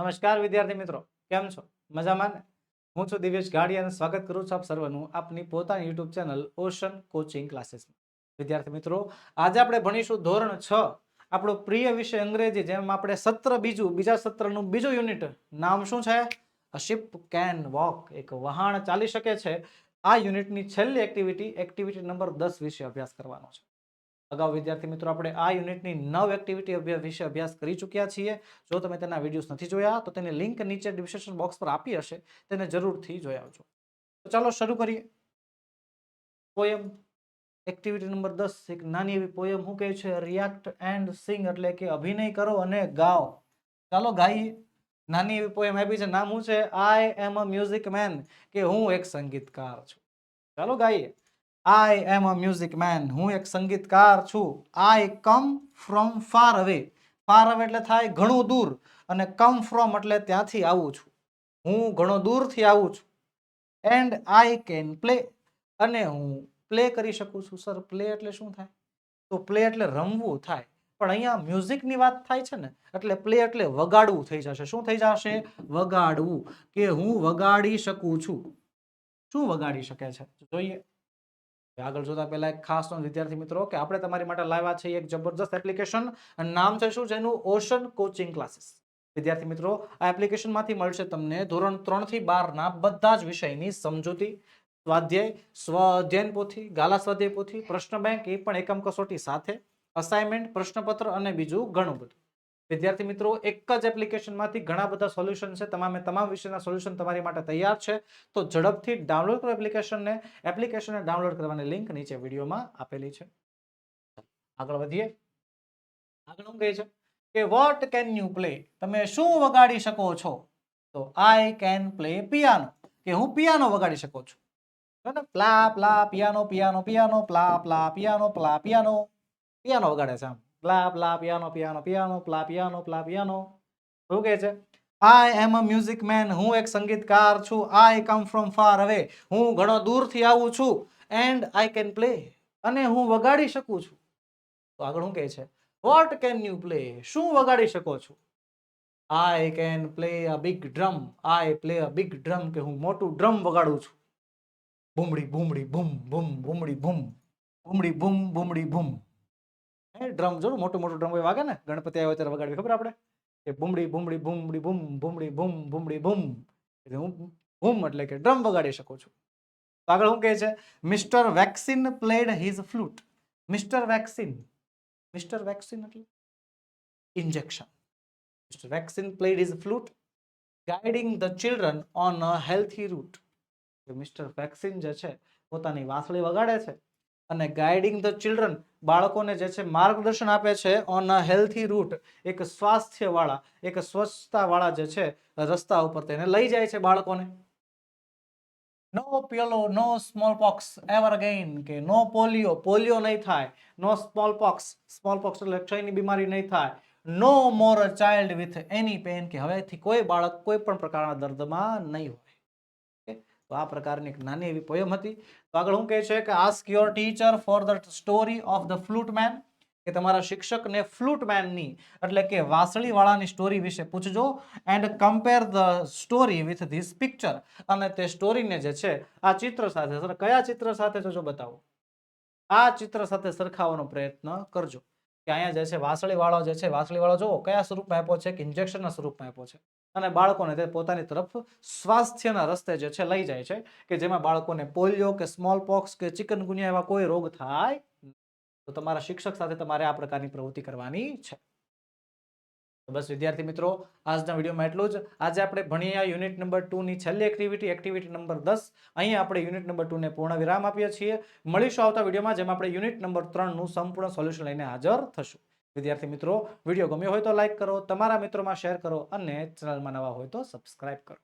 નમસ્કાર વિદ્યાર્થી મિત્રો, કેમ છો? મજામાં ને? હું છું દિવ્યેશ ગાડી અને સ્વાગત કરું છું આપ સર્વનું આપની પોતાની યુટ્યુબ ચેનલ ઓશન કોચિંગ ક્લાસીસમાં. વિદ્યાર્થી મિત્રો, આજે આપણે ભણીશું ધોરણ છ, આપણો પ્રિય વિષય અંગ્રેજી, જેમ આપણે સત્ર બીજું, બીજા સત્રનું બીજું યુનિટ, નામ શું છે? શિપ કેન વોક, એક વહાણ ચાલી શકે છે. આ યુનિટની છેલ્લી એક્ટિવિટી એક્ટિવિટી નંબર દસ વિશે અભ્યાસ કરવાનો છે. અગાઉ વિદ્યાર્થી મિત્રો આપણે આ યુનિટની નવ એક્ટિવિટી વિશે અભ્યાસ કરી ચૂક્યા છીએ. જો તમે તેના વિડીયોઝ નથી જોયા, તો તેની લિંક નીચે ડિસ્ક્રિપ્શન બોક્સ પર આપી હશે. તેને જરૂરથી જોઈ આવજો. તો ચાલો શરૂ કરીએ. પોયમ એક્ટિવિટી નંબર દસ. એક નાની એવી પોયમ શું કહે છે? રિએક્ટ એન્ડ સિંગ એટલે કે અભિનય કરો અને ગાઓ. ચાલો ગાઈએ. નાની એવી પોયમ આપી છે. નામ શું છે? આઈ એમ અ મ્યુઝિક મેન કે હું એક સંગીતકાર છું. ચાલો ગાઈએ. આઈ એમ અ મ્યુઝિક મેન હું એક સંગીતકાર છું. I come from far away far away એટલે થાય ઘણું દૂર અને કમ ફ્રોમ એટલે ત્યાંથી આવું છું. હું ઘણો દૂરથી આવું છું. એન્ડ આઈ કેન પ્લે અને હું પ્લે કરી શકું છું સર પ્લે એટલે શું થાય? તો પ્લે એટલે રમવું થાય. પણ અહીંયા મ્યુઝિકની વાત થાય છે ને, એટલે પ્લે એટલે વગાડવું થઈ જશે. શું થઈ જશે? વગાડવું. કે હું વગાડી શકું છું. શું વગાડી શકે છે? જોઈએ. આગળ જોતા પહેલા એક ખાસ નોંધ વિદ્યાર્થી મિત્રો કે આપણે તમારી માટે લાવ્યા છે એક જબરજસ્ત એપ્લિકેશન નામ છે શું? જેનું ઓશન કોચિંગ ક્લાસીસ વિદ્યાર્થી મિત્રો, આ એપ્લિકેશનમાંથી મળશે તમને ધોરણ ત્રણથી બાર ના બધા જ વિષયની સમજૂતી, સ્વાધ્યાય સ્વ અધ્યયન પોથી, ગાલા સ્વાધ્યાય પોથી, પ્રશ્ન બેંક, એ પણ એકમ કસોટી સાથે અસાઇનમેન્ટ પ્રશ્નપત્ર અને બીજું ઘણું બધું. વિદ્યાર્થી મિત્રો, એક જ એપ્લિકેશનમાંથી ઘણા બધા સોલ્યુશન છે. તમામે તમામ વિષયના સોલ્યુશન તમારી માટે તૈયાર છે. તો ઝડપથી ડાઉનલોડ કરો એપ્લિકેશનને એપ્લિકેશનને ડાઉનલોડ કરવાની લિંક નીચે વિડીયોમાં આપેલી છે. આગળ વધીએ. આગળ શું કહે છે? કે વોટ કેન યુ પ્લે તમે શું વગાડી શકો છો? તો આઈ કેન પ્લે પિયાનો કે હું પિયાનો વગાડી શકું છું. પ્લા પ્લા પિયાનો પિયાનો પિયાનો પ્લા પ્લા પિયાનો પ્લા પિયાનો પિયાનો વગાડે છે આમ. પ્લા પ્લા પિયાનો પિયાનો પિયાનો પ્લા પિયાનો પ્લા પિયાનો શું કહે છે? આઈ એમ અ મ્યુઝિક મેન હું એક સંગીતકાર છું. આઈ કમ ફ્રોમ ફાર અવે હું ઘણો દૂરથી આવું છું. એન્ડ આઈ કેન પ્લે અને હું વગાડી શકું છું. તો આગળ શું કહે છે? વોટ કેન યુ પ્લે શું વગાડી શકો છો? I can play a big drum I play a big drum કે હું મોટું ડ્રમ વગાડું છું. બૂમડી બૂમડી, બૂમ બૂમ, બૂમડી બૂમ. બૂમડી બૂમ, બૂમડી, બુમ. હે ડ્રમ જો મોટું મોટું ડ્રમ વાગે ને, ગણપતિ આવ્યો ત્યારે વગાડવી, ખબર આપણે? કે બુમડી બુમડી બુમડી, બુમ બુમડી બુમ બુમડી, બુમ. એટલે હું ભૂમ એટલે કે ડ્રમ વગાડી શકું છું. તો આગળ શું કહે છે? Mister vaccine played his flute mister vaccine mister vaccine એટલે? Injection mister vaccine played his flute guiding the children on a healthy route mister vaccine જે છે, પોતાની વાંસળી વગાડે છે અને ગાઈડિંગ ધ ચિલ્ડ્રન બાળકોને જે છે માર્ગદર્શન આપે છે ઓન અ હેલ્થી રૂટ. એક સ્વાસ્થ્યવાળા, એક સ્વચ્છતાવાળા જે છે રસ્તા ઉપર તેને લઈ જાય છે બાળકોને. નો પેલો, no smallpox ever again કે નો પોલિયો પોલિયો નહીં થાય. No smallpox smallpox એટલે ક્ષયની બીમારી નહીં થાય. No more child with any pain કે હવેથી કોઈ બાળક કોઈ પણ પ્રકારના દર્દમાં નહીં હોય? તો આ પ્રકારની એક નાની એવી પોયમ હતી. તો આગળ હું કહે છે કે ask your teacher for the story of the flute man કે તમારા શિક્ષકને ફ્લૂટ મેનની એટલે કે વાંસળીવાળાની સ્ટોરી વિશે પૂછજો and compare the story with this picture અને તે સ્ટોરીને જે છે, આ ચિત્ર સાથે કયા ચિત્ર સાથે જો બતાવો. આ ચિત્ર સાથે સરખાવવાનો પ્રયત્ન કરજો. કે અહીંયા જે છે વાસળીવાળો જે છે, વાસળીવાળો જુઓ કયા સ્વરૂપમાં આપ્યો છે? કે ઇન્જેક્શનના સ્વરૂપમાં આપ્યો છે. અને બાળકોને તે પોતાની તરફ સ્વાસ્થ્યના રસ્તે જે છે લઈ જાય છે, કે જેમાં બાળકોને પોલિયો કે સ્મોલ પોક્સ કે ચિકનગુનિયા એવા કોઈ રોગ થાય તો તમારા શિક્ષક સાથે તમારે આ પ્રકારની પ્રવૃત્તિ કરવાની છે. બસ વિદ્યાર્થી મિત્રો, આજના વિડીયોમાં એટલું જ. આજે આપણે ભણીયા યુનિટ નંબર ટુની છેલ્લી એક્ટિવિટી એક્ટિવિટી નંબર દસ. અહીંયા આપણે યુનિટ નંબર ટુને પૂર્ણ વિરામ આપીએ છીએ. મળીશું આવતા વિડીયોમાં, જેમાં આપણે યુનિટ નંબર ત્રણનું સંપૂર્ણ સોલ્યુશન લઈને હાજર થશું. વિદ્યાર્થી મિત્રો, વીડિયો ગમ્યો હોય તો લાઇક કરો, તમારા મિત્રોમાં શેર કરો અને ચેનલમાં નવા હોય તો સબસ્ક્રાઇબ કરો.